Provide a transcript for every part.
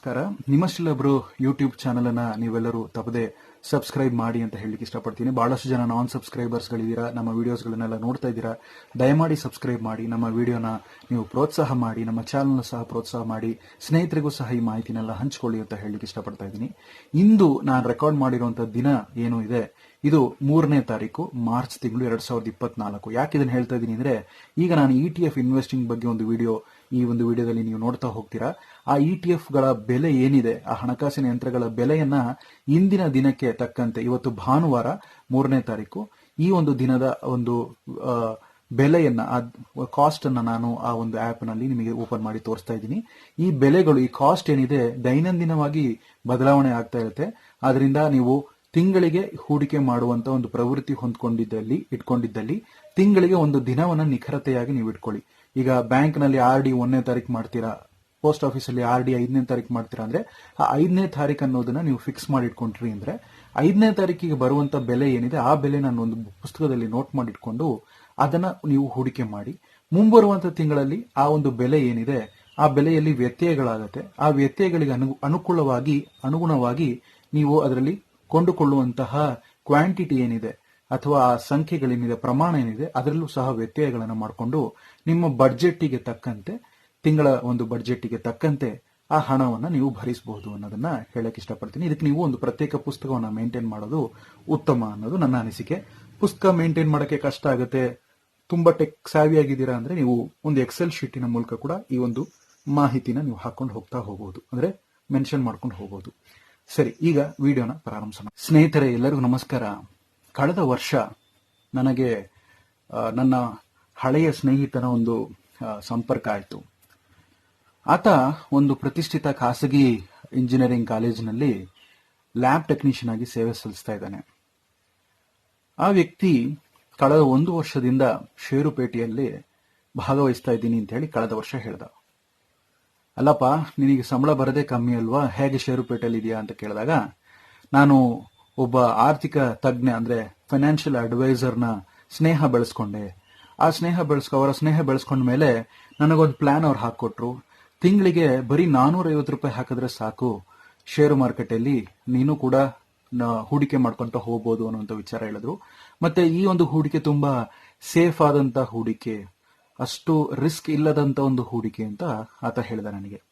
ನಮಸ್ಕಾರ. ನಿಮ್ಮಷ್ಟಿಲ್ಲೊಬ್ರು YouTube channel ಅನ್ನ ನೀವೆಲ್ಲರೂ ತಪ್ಪದೆ ಸಬ್ಸ್ಕ್ರೈಬ್ ಮಾಡಿ ಅಂತ ಹೇಳಲಿಕ್ಕೆ ಇಷ್ಟಪಡ್ತೀನಿ. ಬಹಳಷ್ಟು ಜನ ನಾನ್ ಸಬ್ಸ್ಕ್ರೈಬರ್ಸ್ ಗಳಿದ್ದೀರಾ, ನಮ್ಮ ವಿಡಿಯೋಸ್ಗಳನ್ನೆಲ್ಲ ನೋಡ್ತಾ ಇದ್ದೀರಾ, ದಯಮಾಡಿ ಸಬ್ಸ್ಕ್ರೈಬ್ ಮಾಡಿ, ನಮ್ಮ ವಿಡಿಯೋನ ನೀವು ಪ್ರೋತ್ಸಾಹ ಮಾಡಿ, ನಮ್ಮ ಚಾನಲ್ನ ಸಹ ಪ್ರೋತ್ಸಾಹ ಮಾಡಿ, ಸ್ನೇಹಿತರಿಗೂ ಸಹ ಈ ಮಾಹಿತಿನೆಲ್ಲ ಹಂಚ್ಕೊಳ್ಳಿ ಅಂತ ಹೇಳಲಿಕ್ಕೆ ಇಷ್ಟಪಡ್ತಾ ಇದ್ದೀನಿ. ಇಂದು ನಾನು ರೆಕಾರ್ಡ್ ಮಾಡಿರುವಂತಹ ದಿನ ಏನು ಇದೆ, ಇದು ಮೂರನೇ ತಾರೀಕು, ಮಾರ್ಚ್ ತಿಂಗಳು ಎರಡ್ ಸಾವಿರದ ಇಪ್ಪತ್ನಾಲ್ಕು. ಯಾಕೆ ಇದನ್ನು ಹೇಳ್ತಾ ಇದ್ದೀನಿ ಅಂದ್ರೆ, ಈಗ ನಾನು ಇ ಟಿ ಎಫ್ ಇನ್ವೆಸ್ಟಿಂಗ್ ಬಗ್ಗೆ ಒಂದು ವಿಡಿಯೋ ಈ ಒಂದು ವಿಡಿಯೋದಲ್ಲಿ ನೀವು ನೋಡ್ತಾ ಹೋಗ್ತೀರಾ, ಆ ಇ ಟಿ ಎಫ್ಗಳ ಬೆಲೆ ಏನಿದೆ, ಆ ಹಣಕಾಸಿನ ಯಂತ್ರಗಳ ಬೆಲೆಯನ್ನ ಇಂದಿನ ದಿನಕ್ಕೆ ತಕ್ಕಂತೆ, ಇವತ್ತು ಭಾನುವಾರ ಮೂರನೇ ತಾರೀಕು, ಈ ಒಂದು ದಿನದ ಒಂದು ಬೆಲೆಯನ್ನ ಕಾಸ್ಟ್ ಅನ್ನ ನಾನು ಆ ಒಂದು ಆಪ್ನಲ್ಲಿ ನಿಮಗೆ ಓಪನ್ ಮಾಡಿ ತೋರಿಸ್ತಾ ಇದ್ದೀನಿ. ಈ ಬೆಲೆಗಳು, ಈ ಕಾಸ್ಟ್ ಏನಿದೆ, ದೈನಂದಿನವಾಗಿ ಬದಲಾವಣೆ ಆಗ್ತಾ ಇರುತ್ತೆ. ಆದ್ರಿಂದ ನೀವು ತಿಂಗಳಿಗೆ ಹೂಡಿಕೆ ಮಾಡುವಂತ ಒಂದು ಪ್ರವೃತ್ತಿ ಹೊಂದ್ಕೊಂಡಿದ್ದಲ್ಲಿ, ಇಟ್ಕೊಂಡಿದ್ದಲ್ಲಿ ತಿಂಗಳಿಗೆ ಒಂದು ದಿನವನ್ನ ನಿಖರತೆಯಾಗಿ ನೀವು ಇಟ್ಕೊಳ್ಳಿ. ಈಗ ಬ್ಯಾಂಕ್ನಲ್ಲಿ ಆರ್ ಡಿ ಒಂದನೇ ತಾರೀಕು ಮಾಡ್ತೀರಾ, ಪೋಸ್ಟ್ ಆಫೀಸ್ ಅಲ್ಲಿ ಆರ್ ಡಿ ಐದನೇ ತಾರೀಕು ಮಾಡ್ತೀರಾ ಅಂದ್ರೆ, ಆ ಐದನೇ ತಾರೀಕು ಅನ್ನೋದನ್ನ ನೀವು ಫಿಕ್ಸ್ ಮಾಡಿ ಇಟ್ಕೊಂಡ್ರಿ ಅಂದ್ರೆ, ಐದನೇ ತಾರೀಕಿಗೆ ಬರುವಂತ ಬೆಲೆ ಏನಿದೆ, ಆ ಬೆಲೆ ನಾನು ಒಂದು ಪುಸ್ತಕದಲ್ಲಿ ನೋಟ್ ಮಾಡಿಟ್ಕೊಂಡು ಅದನ್ನ ನೀವು ಹೂಡಿಕೆ ಮಾಡಿ. ಮುಂಬರುವಂತ ತಿಂಗಳಲ್ಲಿ ಆ ಒಂದು ಬೆಲೆ ಏನಿದೆ, ಆ ಬೆಲೆಯಲ್ಲಿ ವ್ಯತ್ಯಯಗಳಾಗತ್ತೆ. ಆ ವ್ಯತ್ಯಯಗಳಿಗೆ ಅನು ಅನುಕೂಲವಾಗಿ, ಅನುಗುಣವಾಗಿ ನೀವು ಅದರಲ್ಲಿ ಕೊಂಡುಕೊಳ್ಳುವಂತಹ ಕ್ವಾಂಟಿಟಿ ಏನಿದೆ ಅಥವಾ ಆ ಸಂಖ್ಯೆಗಳೇನಿದೆ ಪ್ರಮಾಣ ಏನಿದೆ, ಅದರಲ್ಲೂ ಸಹ ವ್ಯತ್ಯಯಗಳನ್ನು ಮಾಡಿಕೊಂಡು ನಿಮ್ಮ ಬಡ್ಜೆಟ್ಟಿಗೆ ತಕ್ಕಂತೆ, ತಿಂಗಳ ಒಂದು ಬಡ್ಜೆಟ್ಟಿಗೆ ತಕ್ಕಂತೆ ಆ ಹಣವನ್ನು ನೀವು ಭರಿಸಬಹುದು ಅನ್ನೋದನ್ನ ಹೇಳಕ್ ಇಷ್ಟಪಡ್ತೀನಿ. ಇದಕ್ಕೆ ನೀವು ಒಂದು ಪ್ರತ್ಯೇಕ ಪುಸ್ತಕವನ್ನ ಮೇಂಟೈನ್ ಮಾಡೋದು ಉತ್ತಮ ಅನ್ನೋದು ನನ್ನ ಅನಿಸಿಕೆ. ಪುಸ್ತಕ ಮೇಂಟೈನ್ ಮಾಡೋಕೆ ಕಷ್ಟ ಆಗುತ್ತೆ. ತುಂಬಾ ಟೆಕ್ ಸಾವಿ ಆಗಿದ್ದೀರಾ ಅಂದ್ರೆ ನೀವು ಒಂದು ಎಕ್ಸೆಲ್ ಶೀಟಿನ ಮೂಲಕ ಕೂಡ ಈ ಒಂದು ಮಾಹಿತಿನ ನೀವು ಹಾಕೊಂಡು ಹೋಗ್ತಾ ಹೋಗಬಹುದು ಅಂದ್ರೆ ಮೆನ್ಷನ್ ಮಾಡ್ಕೊಂಡು ಹೋಗಬಹುದು ಸರಿ, ಈಗ ವಿಡಿಯೋನ ಪ್ರಾರಂಭಿಸೋಣ. ಸ್ನೇಹಿತರೆ, ಎಲ್ಲರಿಗೂ ನಮಸ್ಕಾರ. ಕಳೆದ ವರ್ಷ ನನಗೆ ನನ್ನ ಹಳೆಯ ಸ್ನೇಹಿತನ ಒಂದು ಸಂಪರ್ಕ ಆಯಿತು. ಆತ ಒಂದು ಪ್ರತಿಷ್ಠಿತ ಖಾಸಗಿ ಇಂಜಿನಿಯರಿಂಗ್ ಕಾಲೇಜಿನಲ್ಲಿ ಲ್ಯಾಬ್ ಟೆಕ್ನಿಷಿಯನ್ ಆಗಿ ಸೇವೆ ಸಲ್ಲಿಸ್ತಾ ಇದ್ದಾನೆ. ಆ ವ್ಯಕ್ತಿ ಕಳೆದ ಒಂದು ವರ್ಷದಿಂದ ಷೇರುಪೇಟೆಯಲ್ಲಿ ಭಾಗವಹಿಸ್ತಾ ಇದ್ದೀನಿ ಅಂತ ಹೇಳಿ ಕಳೆದ ವರ್ಷ ಹೇಳ್ದ. ಅಲ್ಲಪ್ಪ, ನಿನಗೆ ಸಂಬಳ ಬರದೇ ಕಮ್ಮಿ ಅಲ್ವಾ? ಹೇಗೆ ಷೇರುಪೇಟೆಯಲ್ಲಿ ಇದೆಯಾ ಅಂತ ಕೇಳಿದಾಗ, ನಾನು ಒಬ್ಬ ಆರ್ಥಿಕ ತಜ್ಞ, ಅಂದ್ರೆ ಫೈನಾನ್ಷಿಯಲ್ ಅಡ್ವೈಸರ್ನ ಸ್ನೇಹ ಬೆಳೆಸ್ಕೊಂಡೆ. ಆ ಸ್ನೇಹ ಬೆಳೆಸ್ಕೊ, ಅವರ ಸ್ನೇಹ ಬೆಳೆಸ್ಕೊಂಡ ಮೇಲೆ ನನಗೊಂದು ಪ್ಲಾನ್ ಅವ್ರು ಹಾಕೊಟ್ರು ತಿಂಗಳಿಗೆ ಬರೀ ನಾನೂರೈವತ್ತು ರೂಪಾಯಿ ಹಾಕಿದ್ರೆ ಸಾಕು. ಷೇರು ಮಾರುಕಟ್ಟೆಯಲ್ಲಿ ನೀನು ಕೂಡ ಹೂಡಿಕೆ ಮಾಡ್ಕೊಂತ ಹೋಗ್ಬೋದು ಅನ್ನುವಂಥ ವಿಚಾರ ಹೇಳಿದ್ರು. ಮತ್ತೆ ಈ ಒಂದು ಹೂಡಿಕೆ ತುಂಬಾ ಸೇಫ್ ಆದಂತ ಹೂಡಿಕೆ. ಅಷ್ಟು ರಿಸ್ಕ್ ಇಲ್ಲದಂತ ಒಂದು ಹೂಡಿಕೆ ಅಂತ ಆತ ಹೇಳಿದ ನನಗೆ.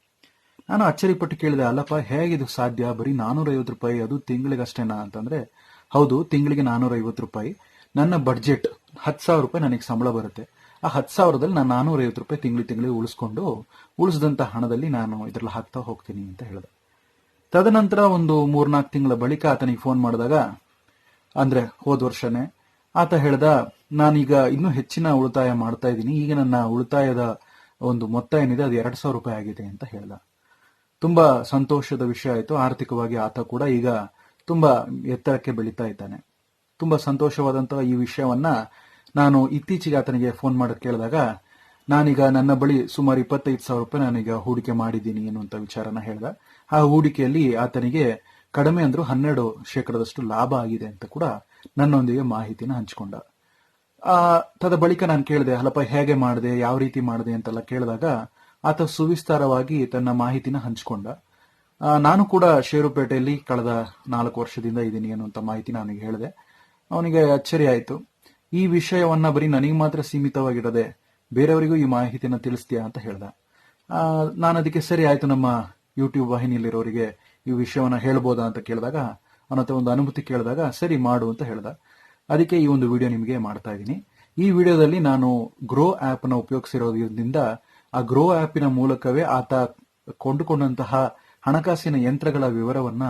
ನಾನು ಅಚ್ಚರಿಪಟ್ಟು ಕೇಳಿದೆ, ಅಲ್ಲಪ್ಪ, ಹೇಗಿದು ಸಾಧ್ಯ? ಬರೀ ನಾನೂರೈವತ್ತು ರೂಪಾಯಿ, ಅದು ತಿಂಗಳಿಗೆ ಅಷ್ಟೇನಾ ಅಂತಂದ್ರೆ, ಹೌದು, ತಿಂಗಳಿಗೆ ನಾನೂರ ಐವತ್ತು ರೂಪಾಯಿ. ನನ್ನ ಬಡ್ಜೆಟ್ ಹತ್ತು ಸಾವಿರ ರೂಪಾಯಿ ನನಗೆ ಸಂಬಳ ಬರುತ್ತೆ. ಆ ಹತ್ತು ಸಾವಿರದಲ್ಲಿ ನಾನು ನಾನೂರ ಐವತ್ತು ರೂಪಾಯಿ ತಿಂಗಳು ತಿಂಗಳಿಗೆ ಉಳಿಸ್ಕೊಂಡು, ಉಳಿಸಿದಂತ ಹಣದಲ್ಲಿ ನಾನು ಇದ್ರಲ್ಲಿ ಹಾಕ್ತಾ ಹೋಗ್ತೀನಿ ಅಂತ ಹೇಳಿದೆ. ತದನಂತರ ಒಂದು ಮೂರ್ನಾಲ್ಕು ತಿಂಗಳ ಬಳಿಕ ಆತನಿಗೆ ಫೋನ್ ಮಾಡಿದಾಗ, ಅಂದ್ರೆ ಹೋದ ವರ್ಷನೇ ಆತ ಹೇಳ್ದ, ನಾನೀಗ ಇನ್ನೂ ಹೆಚ್ಚಿನ ಉಳಿತಾಯ ಮಾಡ್ತಾ ಇದ್ದೀನಿ. ಈಗ ನನ್ನ ಉಳಿತಾಯದ ಒಂದು ಮೊತ್ತ ಏನಿದೆ, ಅದು ಎರಡ್ ಸಾವಿರ ರೂಪಾಯಿ ಆಗಿದೆ ಅಂತ ಹೇಳ್ದ. ತುಂಬಾ ಸಂತೋಷದ ವಿಷಯ ಆಯಿತು. ಆರ್ಥಿಕವಾಗಿ ಆತ ಕೂಡ ಈಗ ತುಂಬಾ ಎತ್ತರಕ್ಕೆ ಬೆಳೀತಾ ಇದ್ದಾನೆ. ತುಂಬಾ ಸಂತೋಷವಾದಂತಹ ಈ ವಿಷಯವನ್ನ ನಾನು ಇತ್ತೀಚೆಗೆ ಆತನಿಗೆ ಫೋನ್ ಮಾಡಕ್ಕೆ ಕೇಳಿದಾಗ, ನಾನೀಗ ನನ್ನ ಬಳಿ ಸುಮಾರು ಇಪ್ಪತ್ತೈದು ಸಾವಿರ ರೂಪಾಯಿ ನಾನೀಗ ಹೂಡಿಕೆ ಮಾಡಿದ್ದೀನಿ ಅನ್ನುವಂತ ವಿಚಾರನ ಹೇಳ್ದ. ಆ ಹೂಡಿಕೆಯಲ್ಲಿ ಆತನಿಗೆ ಕಡಿಮೆ ಅಂದ್ರೂ ಹನ್ನೆರಡು ಶೇಕಡದಷ್ಟು ಲಾಭ ಆಗಿದೆ ಅಂತ ಕೂಡ ನನ್ನೊಂದಿಗೆ ಮಾಹಿತಿನ ಹಂಚಿಕೊಂಡ. ಆ, ತದ ಬಳಿಕ ನಾನು ಕೇಳಿದೆ ಹಲಪ ಹೇಗೆ ಮಾಡಿದೆ, ಯಾವ ರೀತಿ ಮಾಡಿದೆ? ಅಂತೆಲ್ಲ ಕೇಳಿದಾಗ ಆತ ಸುವಿಸ್ತಾರವಾಗಿ ತನ್ನ ಮಾಹಿತಿನ ಹಂಚಿಕೊಂಡ. ನಾನು ಕೂಡ ಷೇರುಪೇಟೆಯಲ್ಲಿ ಕಳೆದ ನಾಲ್ಕು ವರ್ಷದಿಂದ ಇದ್ದೀನಿ ಅನ್ನುವಂತ ಮಾಹಿತಿ ನನಗೆ ಹೇಳಿದೆ. ಅವನಿಗೆ ಅಚ್ಚರಿ ಆಯಿತು. ಈ ವಿಷಯವನ್ನ ಬರೀ ನನಗೆ ಮಾತ್ರ ಸೀಮಿತವಾಗಿಡದೆ ಬೇರೆಯವರಿಗೂ ಈ ಮಾಹಿತಿನ ತಿಳಿಸ್ತೀಯಾ ಅಂತ ಹೇಳ್ದ. ನಾನು ಅದಕ್ಕೆ ಸರಿ ಆಯ್ತು ನಮ್ಮ ಯೂಟ್ಯೂಬ್ ವಾಹಿನಿಯಲ್ಲಿರೋರಿಗೆ ಈ ವಿಷಯವನ್ನ ಹೇಳ್ಬೋದಾ ಅಂತ ಕೇಳಿದಾಗ ಹತ್ರ ಒಂದು ಅನುಮತಿ ಕೇಳಿದಾಗ, ಸರಿ, ಮಾಡು ಅಂತ ಹೇಳ್ದ. ಅದಕ್ಕೆ ಈ ಒಂದು ವಿಡಿಯೋ ನಿಮಗೆ ಮಾಡ್ತಾ ಇದ್ದೀನಿ. ಈ ವಿಡಿಯೋದಲ್ಲಿ ನಾನು ಗ್ರೋ ಆಪ್ನ ಉಪಯೋಗಿಸಿರೋದ್ರಿಂದ, ಆ ಗ್ರೋ ಆಪಿನ ಮೂಲಕವೇ ಆತ ಕೊಂಡುಕೊಂಡಂತಹ ಹಣಕಾಸಿನ ಯಂತ್ರಗಳ ವಿವರವನ್ನ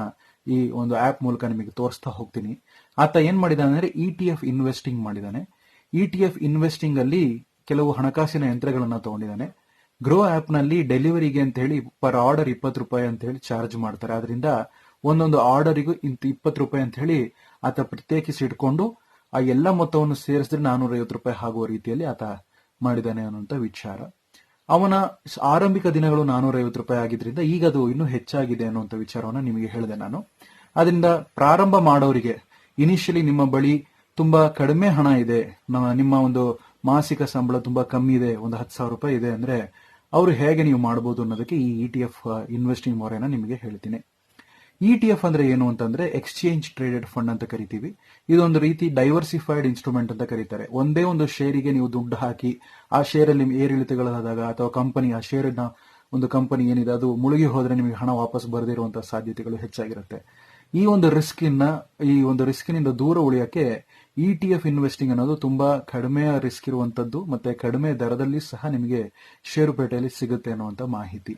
ಈ ಒಂದು ಆಪ್ ಮೂಲಕ ನಿಮಗೆ ತೋರಿಸ್ತಾ ಹೋಗ್ತೀನಿ. ಆತ ಏನ್ ಮಾಡಿದಾನೆ ಅಂದ್ರೆ ಇ ಟಿ ಎಫ್ ಇನ್ವೆಸ್ಟಿಂಗ್ ಮಾಡಿದಾನೆ ಇ ಟಿ ಎಫ್ ಇನ್ವೆಸ್ಟಿಂಗ್ ಅಲ್ಲಿ ಕೆಲವು ಹಣಕಾಸಿನ ಯಂತ್ರಗಳನ್ನ ತಗೊಂಡಿದ್ದಾನೆ. ಗ್ರೋ ಆಪ್ನಲ್ಲಿ ಡೆಲಿವರಿಗೆ ಅಂತ ಹೇಳಿ ಪರ್ ಆರ್ಡರ್ ಇಪ್ಪತ್ತು ರೂಪಾಯಿ ಅಂತ ಹೇಳಿ ಚಾರ್ಜ್ ಮಾಡ್ತಾರೆ. ಅದರಿಂದ ಒಂದೊಂದು ಆರ್ಡರಿಗೂ ಇಂತ ಇಪ್ಪತ್ತು ರೂಪಾಯಿ ಅಂತ ಹೇಳಿ ಆತ ಪ್ರತ್ಯೇಕಿಸಿ ಇಟ್ಕೊಂಡು ಆ ಎಲ್ಲ ಮೊತ್ತವನ್ನು ಸೇರಿಸಿದ್ರೆ ನಾನೂರ ಐವತ್ತು ರೂಪಾಯಿ ಆಗುವ ರೀತಿಯಲ್ಲಿ ಆತ ಮಾಡಿದ್ದಾನೆ ಅನ್ನುವಂತ ವಿಚಾರ. ಅವನ ಆರಂಭಿಕ ದಿನಗಳು ನಾನೂರ ಐವತ್ತು ರೂಪಾಯಿ ಆಗಿದ್ರಿಂದ ಈಗ ಅದು ಇನ್ನೂ ಹೆಚ್ಚಾಗಿದೆ ಅನ್ನುವಂಥ ವಿಚಾರವನ್ನ ನಿಮಗೆ ಹೇಳಿದೆ ನಾನು. ಅದರಿಂದ ಪ್ರಾರಂಭ ಮಾಡೋರಿಗೆ ಇನಿಷಿಯಲಿ ನಿಮ್ಮ ಬಳಿ ತುಂಬಾ ಕಡಿಮೆ ಹಣ ಇದೆ. ನಿಮ್ಮ ಒಂದು ಮಾಸಿಕ ಸಂಬಳ ತುಂಬಾ ಕಮ್ಮಿ ಇದೆ. ಒಂದು ಹತ್ತು ಸಾವಿರ ರೂಪಾಯಿ ಇದೆ ಅಂದ್ರೆ ಅವರು ಹೇಗೆ ನೀವು ಮಾಡಬಹುದು ಅನ್ನೋದಕ್ಕೆ ಈ ಇ ಟಿ ಎಫ್ ಇನ್ವೆಸ್ಟಿಂಗ್ ಮೊರೆನ ನಿಮಗೆ ಹೇಳ್ತೀನಿ. ಇ ಎಫ್ ಅಂದ್ರೆ ಏನು ಅಂತಂದ್ರೆ ಎಕ್ಸ್ಚೇಂಜ್ ಟ್ರೇಡೆಡ್ ಫಂಡ್ ಅಂತ ಕರಿತೀವಿ. ಇದೊಂದು ರೀತಿ ಡೈವರ್ಸಿಫೈಡ್ ಇನ್ಸ್ಟ್ರೂಮೆಂಟ್ ಅಂತ ಕರೀತಾರೆ. ಒಂದೇ ಒಂದು ಶೇರಿಗೆ ನೀವು ದುಡ್ಡು ಹಾಕಿ, ಆ ಶೇರಲ್ಲಿ ಏರಿಳಿತಗಳಾದಾಗ ಅಥವಾ ಕಂಪನಿ ಆ ಶೇರಿನ ಒಂದು ಕಂಪನಿ ಏನಿದೆ, ಅದು ಮುಳುಗಿ ಹೋದ್ರೆ ನಿಮಗೆ ಹಣ ವಾಪಸ್ ಬರದಿರುವಂತಹ ಸಾಧ್ಯತೆಗಳು ಹೆಚ್ಚಾಗಿರುತ್ತೆ. ಈ ಒಂದು ರಿಸ್ಕ್ ಇನ್ನ, ಈ ಒಂದು ರಿಸ್ಕಿನಿಂದ ದೂರ ಉಳಿಯಕ್ಕೆ ಇ ಟಿ ಎಫ್ ಇನ್ವೆಸ್ಟಿಂಗ್ ಅನ್ನೋದು ತುಂಬಾ ಕಡಿಮೆ ರಿಸ್ಕ್ ಇರುವಂತದ್ದು, ಮತ್ತೆ ಕಡಿಮೆ ದರದಲ್ಲಿ ಸಹ ನಿಮಗೆ ಷೇರುಪೇಟೆಯಲ್ಲಿ ಸಿಗುತ್ತೆ ಅನ್ನುವಂತ ಮಾಹಿತಿ.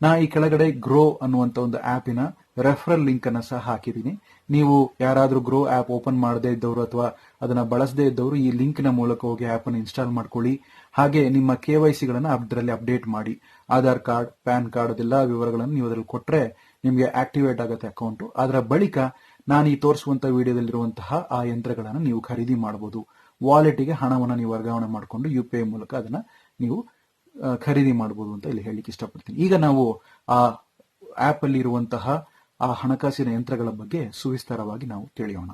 ನಾ ಈ ಕೆಳಗಡೆ ಗ್ರೋ ಅನ್ನುವಂತ ಒಂದು ಆಪಿನ ರೆಫರಲ್ ಲಿಂಕ್ ಅನ್ನ ಸಹ ಹಾಕಿದ್ದೀನಿ. ನೀವು ಯಾರಾದರೂ ಗ್ರೋ ಆಪ್ ಓಪನ್ ಮಾಡದೇ ಇದ್ದವರು ಅಥವಾ ಅದನ್ನ ಬಳಸದೇ ಇದ್ದವರು ಈ ಲಿಂಕ್ನ ಮೂಲಕ ಹೋಗಿ ಆಪ್ ಅನ್ನು ಇನ್ಸ್ಟಾಲ್ ಮಾಡ್ಕೊಳ್ಳಿ. ಹಾಗೆ ನಿಮ್ಮ ಕೆ ವೈ ಸಿಗಳನ್ನು ಅದರಲ್ಲಿ ಅಪ್ಡೇಟ್ ಮಾಡಿ. ಆಧಾರ್ ಕಾರ್ಡ್, ಪ್ಯಾನ್ ಕಾರ್ಡ್ ಅದೆಲ್ಲ ವಿವರಗಳನ್ನು ನೀವು ಅದರಲ್ಲಿ ಕೊಟ್ರೆ ನಿಮಗೆ ಆಕ್ಟಿವೇಟ್ ಆಗುತ್ತೆ ಅಕೌಂಟ್. ಅದರ ಬಳಿಕ ನಾನು ಈ ತೋರಿಸುವಂತ ವಿಡಿಯೋದಲ್ಲಿರುವಂತಹ ಆ ಯಂತ್ರಗಳನ್ನು ನೀವು ಖರೀದಿ ಮಾಡಬಹುದು ವಾಲೆಟ್ಗೆ ಹಣವನ್ನು ನೀವು ವರ್ಗಾವಣೆ ಮಾಡಿಕೊಂಡು ಯು ಪಿ ಐ ಮೂಲಕ ಅದನ್ನ ನೀವು ಖರೀದಿ ಮಾಡಬಹುದು ಅಂತ ಇಲ್ಲಿ ಹೇಳಲಿಕ್ಕೆ ಇಷ್ಟಪಡ್ತೀನಿ. ಈಗ ನಾವು ಆ ಆಪ್ ಅಲ್ಲಿ ಇರುವಂತಹ ಆ ಹಣಕಾಸಿನ ಯಂತ್ರಗಳ ಬಗ್ಗೆ ಸುವಿಸ್ತಾರವಾಗಿ ನಾವು ತಿಳಿಯೋಣ.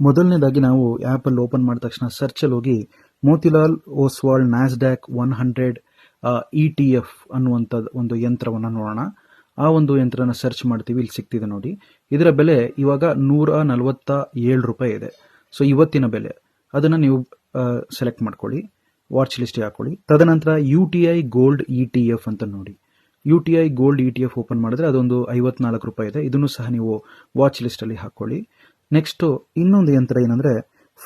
ಮೊದಲನೇದಾಗಿ ನಾವು ಆಪ್ ಅಲ್ಲಿ ಓಪನ್ ಮಾಡಿದ ತಕ್ಷಣ ಸರ್ಚ್ ಅಲ್ಲಿ ಹೋಗಿ Motilal Oswal Nasdaq one hundred E T F ಅನ್ನುವಂಥ ಒಂದು ಯಂತ್ರವನ್ನು ನೋಡೋಣ. ಆ ಒಂದು ಯಂತ್ರನ ಸರ್ಚ್ ಮಾಡ್ತೀವಿ, ಇಲ್ಲಿ ಸಿಗ್ತಿದೆ ನೋಡಿ. ಇದರ ಬೆಲೆ ಇವಾಗ ನೂರ ನಲವತ್ತ ಏಳು ರೂಪಾಯಿ ಇದೆ. ಸೊ ಇವತ್ತಿನ ಬೆಲೆ. ಅದನ್ನ ನೀವು ಸೆಲೆಕ್ಟ್ ಮಾಡ್ಕೊಳ್ಳಿ. ವಾಚ್ ಲಿಸ್ಟ್ ಹಾಕೊಳ್ಳಿ. ತದನಂತರ U T I gold E T F ಅಂತ ನೋಡಿ. U T I gold E T F open ಮಾಡಿದ್ರೆ ಅದೊಂದು ಐವತ್ನಾಲ್ಕು ರೂಪಾಯಿ ಇದೆ. ಇದನ್ನು ಸಹ ನೀವು ವಾಚ್ ಲಿಸ್ಟ್ ಅಲ್ಲಿ ಹಾಕೊಳ್ಳಿ. ನೆಕ್ಸ್ಟ್ ಇನ್ನೊಂದು ಯಂತ್ರ ಏನಂದ್ರೆ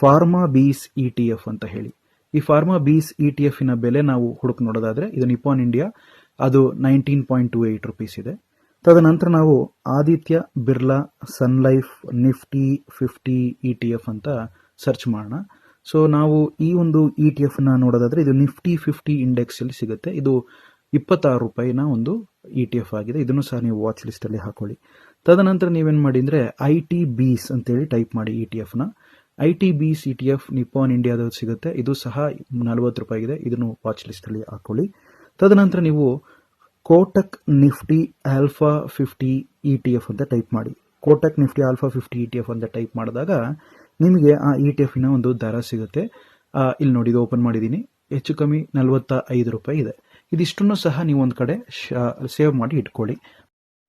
pharma bees E T F ಅಂತ ಹೇಳಿ. ಈ ಫಾರ್ಮಾ ಬೀಸ್ ಇ ಟಿ ಎಫ್ನ ಬೆಲೆ ನಾವು ಹುಡುಕ್ ನೋಡೋದಾದ್ರೆ ಇದು ನಿಪಾನ್ ಇಂಡಿಯಾ ಅದು nineteen point two eight rupees ಇದೆ. ತದನಂತರ ನಾವು Aditya, Birla Sun Life Nifty fifty E T F ಅಂತ ಸರ್ಚ್ ಮಾಡೋಣ. ಸೊ ನಾವು ಈ ಒಂದು ಇ ಟಿ ಎಫ್ನ ನೋಡೋದಾದ್ರೆ ಇದು ನಿಫ್ಟಿ ಫಿಫ್ಟಿ ಇಂಡೆಕ್ಸ್ ಅಲ್ಲಿ ಸಿಗುತ್ತೆ. ಇದು ಇಪ್ಪತ್ತಾರು ರೂಪಾಯಿನ ಒಂದು ಇ ಟಿ ಎಫ್ ಆಗಿದೆ. ಇದನ್ನು ಸಹ ನೀವು ವಾಚ್ ಲಿಸ್ಟ್ ಅಲ್ಲಿ ಹಾಕೊಳ್ಳಿ. ತದನಂತರ ನೀವೇನ್ ಮಾಡಿ ಅಂದ್ರೆ ಐ ಟಿ ಬೀಸ್ ಅಂತೇಳಿ ಟೈಪ್ ಮಾಡಿ ಇ T ಎಫ್ನ. I T BeES E T F Nippon ಇಂಡಿಯಾದ ಸಿಗುತ್ತೆ. ಇದು ಸಹ ನಲವತ್ತು ರೂಪಾಯಿ ಇದೆ ಇದನ್ನು ವಾಚ್ ಲಿಸ್ಟ್ ಅಲ್ಲಿ ಹಾಕೊಳ್ಳಿ. ತದನಂತರ ನೀವು Kotak Nifty alpha fifty E T F ಅಂತ ಟೈಪ್ ಮಾಡಿ. Kotak Nifty alpha fifty E T F ಅಂತ ಟೈಪ್ ಮಾಡಿದಾಗ ನಿಮಗೆ ಆ ಇ ಟಿ ಎಫಿನ ಒಂದು ದರ ಸಿಗುತ್ತೆ. ಇಲ್ಲಿ ನೋಡಿ ಓಪನ್ ಮಾಡಿದ್ದೀನಿ ಹೆಚ್ಚು ಕಮ್ಮಿ ನಲವತ್ತ ಐದು ರೂಪಾಯಿ ಇದೆ. ಇದಿಷ್ಟನ್ನು ಸಹ ನೀವು ಒಂದು ಕಡೆ ಸೇವ್ ಮಾಡಿ ಇಟ್ಕೊಳ್ಳಿ.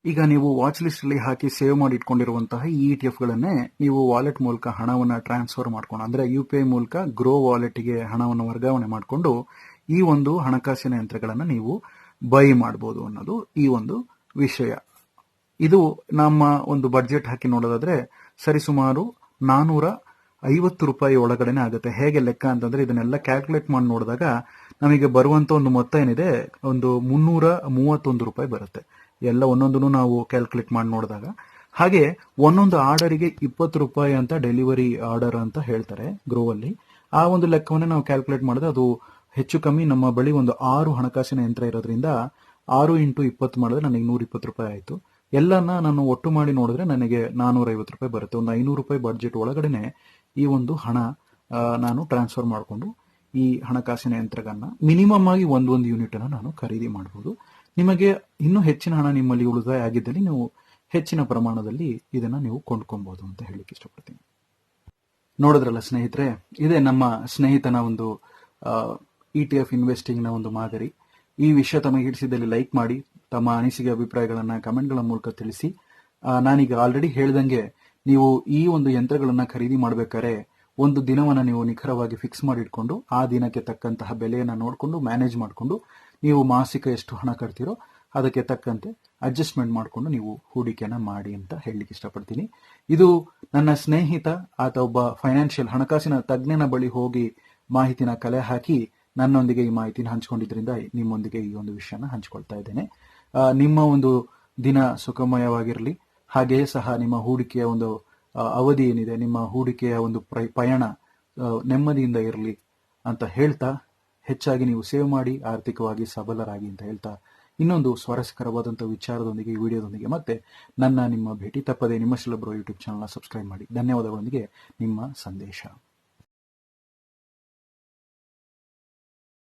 ಈಗ ನೀವು ವಾಚ್ ಲಿಸ್ಟ್ ಅಲ್ಲಿ ಹಾಕಿ ಸೇವ್ ಮಾಡಿ ಇಟ್ಕೊಂಡಿರುವಂತಹ ಇ ಟಿ ಎಫ್ ಗಳನ್ನೇ ನೀವು ವಾಲೆಟ್ ಮೂಲಕ ಹಣವನ್ನು ಟ್ರಾನ್ಸ್ಫರ್ ಮಾಡ್ಕೊಂಡು ಅಂದ್ರೆ ಯು ಪಿ ಐ ಮೂಲಕ ಗ್ರೋ ವಾಲೆಟ್ಗೆ ಹಣವನ್ನು ವರ್ಗಾವಣೆ ಮಾಡಿಕೊಂಡು ಈ ಒಂದು ಹಣಕಾಸಿನ ಯಂತ್ರಗಳನ್ನು ನೀವು ಬೈ ಮಾಡಬಹುದು ಅನ್ನೋದು ಈ ಒಂದು ವಿಷಯ. ಇದು ನಮ್ಮ ಒಂದು ಬಡ್ಜೆಟ್ ಹಾಕಿ ನೋಡೋದಾದ್ರೆ ಸರಿಸುಮಾರು ನಾನೂರ ಐವತ್ತು ರೂಪಾಯಿ ಒಳಗಡೆನೆ ಆಗುತ್ತೆ. ಹೇಗೆ ಲೆಕ್ಕ ಅಂತಂದ್ರೆ ಇದನ್ನೆಲ್ಲ ಕ್ಯಾಲ್ಕುಲೇಟ್ ಮಾಡಿ ನೋಡಿದಾಗ ನಮಗೆ ಬರುವಂತ ಒಂದು ಮೊತ್ತ ಏನಿದೆ, ಒಂದು ಮುನ್ನೂರ ಮೂವತ್ತೊಂದು ರೂಪಾಯಿ ಬರುತ್ತೆ. ಎಲ್ಲ ಒಂದೊಂದನ್ನು ನಾವು ಕ್ಯಾಲ್ಕುಲೇಟ್ ಮಾಡಿ ನೋಡಿದಾಗ. ಹಾಗೆ ಒಂದೊಂದು ಆರ್ಡರಿಗೆ ಇಪ್ಪತ್ತು ರೂಪಾಯಿ ಅಂತ ಡೆಲಿವರಿ ಆರ್ಡರ್ ಅಂತ ಹೇಳ್ತಾರೆ ಗ್ರೋ ಅಲ್ಲಿ. ಆ ಒಂದು ಲೆಕ್ಕವನ್ನ ನಾವು ಕ್ಯಾಲ್ಕುಲೇಟ್ ಮಾಡಿದ್ರೆ ಅದು ಹೆಚ್ಚು ಕಮ್ಮಿ ನಮ್ಮ ಬಳಿ ಒಂದು ಆರು ಹಣಕಾಸಿನ ಯಂತ್ರ ಇರೋದ್ರಿಂದ ಆರು ಇಂಟು ಇಪ್ಪತ್ತು ಮಾಡಿದ್ರೆ ನನಗೆ ನೂರ ಇಪ್ಪತ್ತು ರೂಪಾಯಿ ಆಯ್ತು. ಎಲ್ಲನ ನಾನು ಒಟ್ಟು ಮಾಡಿ ನೋಡಿದ್ರೆ ನನಗೆ ನಾನೂರ ಐವತ್ತು ರೂಪಾಯಿ ಬರುತ್ತೆ. ಒಂದು ಐನೂರು ರೂಪಾಯಿ ಬಡ್ಜೆಟ್ ಒಳಗಡೆನೆ ಈ ಒಂದು ಹಣ ನಾನು ಟ್ರಾನ್ಸ್ಫರ್ ಮಾಡಿಕೊಂಡು ಈ ಹಣಕಾಸಿನ ಯಂತ್ರಗಳನ್ನ ಮಿನಿಮಮ್ ಆಗಿ ಒಂದೊಂದು ಯೂನಿಟ್ ಅನ್ನ ನಾನು ಖರೀದಿ ಮಾಡಬಹುದು ನಿಮಗೆ ಇನ್ನೂ ಹೆಚ್ಚಿನ ಹಣ ನಿಮ್ಮಲ್ಲಿ ಉಳಿತಾಯ ಆಗಿದ್ದಲ್ಲಿ ನೀವು ಹೆಚ್ಚಿನ ಪ್ರಮಾಣದಲ್ಲಿ ಇದನ್ನ ನೀವು ಕೊಂಡ್ಕೊಬಹುದು ಅಂತ ಹೇಳಲಿಕ್ಕೆ ಇಷ್ಟಪಡ್ತೀನಿ. ನೋಡಿದ್ರಲ್ಲ ಸ್ನೇಹಿತರೆ, ಇದೇ ನಮ್ಮ ಸ್ನೇಹಿತನ ಒಂದು ಇ ಟಿ ಎಫ್ ಇನ್ವೆಸ್ಟಿಂಗ್ನ ಒಂದು ಮಾದರಿ. ಈ ವಿಷಯ ತಮಗೆ ಹಿಡಿಸಿದಲ್ಲಿ ಲೈಕ್ ಮಾಡಿ, ತಮ್ಮ ಅನಿಸಿಕೆ ಅಭಿಪ್ರಾಯಗಳನ್ನ ಕಮೆಂಟ್ಗಳ ಮೂಲಕ ತಿಳಿಸಿ. ನಾನೀಗ ಆಲ್ರೆಡಿ ಹೇಳ್ದಂಗೆ ನೀವು ಈ ಒಂದು ಯಂತ್ರಗಳನ್ನ ಖರೀದಿ ಮಾಡಬೇಕಾದ್ರೆ ಒಂದು ದಿನವನ್ನ ನೀವು ನಿಖರವಾಗಿ ಫಿಕ್ಸ್ ಮಾಡಿ ಇಟ್ಕೊಂಡು ಆ ದಿನಕ್ಕೆ ತಕ್ಕಂತಹ ಬೆಲೆಯನ್ನ ನೋಡಿಕೊಂಡು ಮ್ಯಾನೇಜ್ ಮಾಡಿಕೊಂಡು, ನೀವು ಮಾಸಿಕ ಎಷ್ಟು ಹಣ ಕಟ್ತೀರೋ ಅದಕ್ಕೆ ತಕ್ಕಂತೆ ಅಡ್ಜಸ್ಟ್ಮೆಂಟ್ ಮಾಡಿಕೊಂಡು ನೀವು ಹೂಡಿಕೆಯನ್ನ ಮಾಡಿ ಅಂತ ಹೇಳಲಿಕ್ಕೆ ಇಷ್ಟಪಡ್ತೀನಿ. ಇದು ನನ್ನ ಸ್ನೇಹಿತ, ಆತ ಒಬ್ಬ ಫೈನಾನ್ಷಿಯಲ್ ಹಣಕಾಸಿನ ತಜ್ಞನ ಬಳಿ ಹೋಗಿ ಮಾಹಿತಿನ ಕಲೆ ಹಾಕಿ ನನ್ನೊಂದಿಗೆ ಈ ಮಾಹಿತಿನ ಹಂಚಿಕೊಂಡಿದ್ರಿಂದ ನಿಮ್ಮೊಂದಿಗೆ ಈ ಒಂದು ವಿಷಯನ ಹಂಚಿಕೊಳ್ತಾ ಇದ್ದೇನೆ. ನಿಮ್ಮ ಒಂದು ದಿನ ಸುಖಮಯವಾಗಿರಲಿ. ಹಾಗೆಯೇ ಸಹ ನಿಮ್ಮ ಹೂಡಿಕೆಯ ಒಂದು ಅವಧಿ ಏನಿದೆ, ನಿಮ್ಮ ಹೂಡಿಕೆಯ ಒಂದು ಪಯಣ ನೆಮ್ಮದಿಯಿಂದ ಇರಲಿ ಅಂತ ಹೇಳ್ತಾ, ಹೆಚ್ಚಾಗಿ ನೀವು ಸೇವ್ ಮಾಡಿ, ಆರ್ಥಿಕವಾಗಿ ಸಬಲರಾಗಿ ಅಂತ ಹೇಳ್ತಾ, ಇನ್ನೊಂದು ಸ್ವಾರಸ್ಯಕರವಾದಂತಹ ವಿಚಾರದೊಂದಿಗೆ, ಈ ವಿಡಿಯೋದೊಂದಿಗೆ ಮತ್ತೆ ನನ್ನ ನಿಮ್ಮ ಭೇಟಿ. ತಪ್ಪದೆ ನಿಮ್ಮ ಶಿಲಬ್ರೋ ಯೂಟ್ಯೂಬ್ ಚಾನಲ್ನ ಸಬ್ಸ್ಕ್ರೈಬ್ ಮಾಡಿ. ಧನ್ಯವಾದಗಳೊಂದಿಗೆ ನಿಮ್ಮ ಸಂದೇಶ.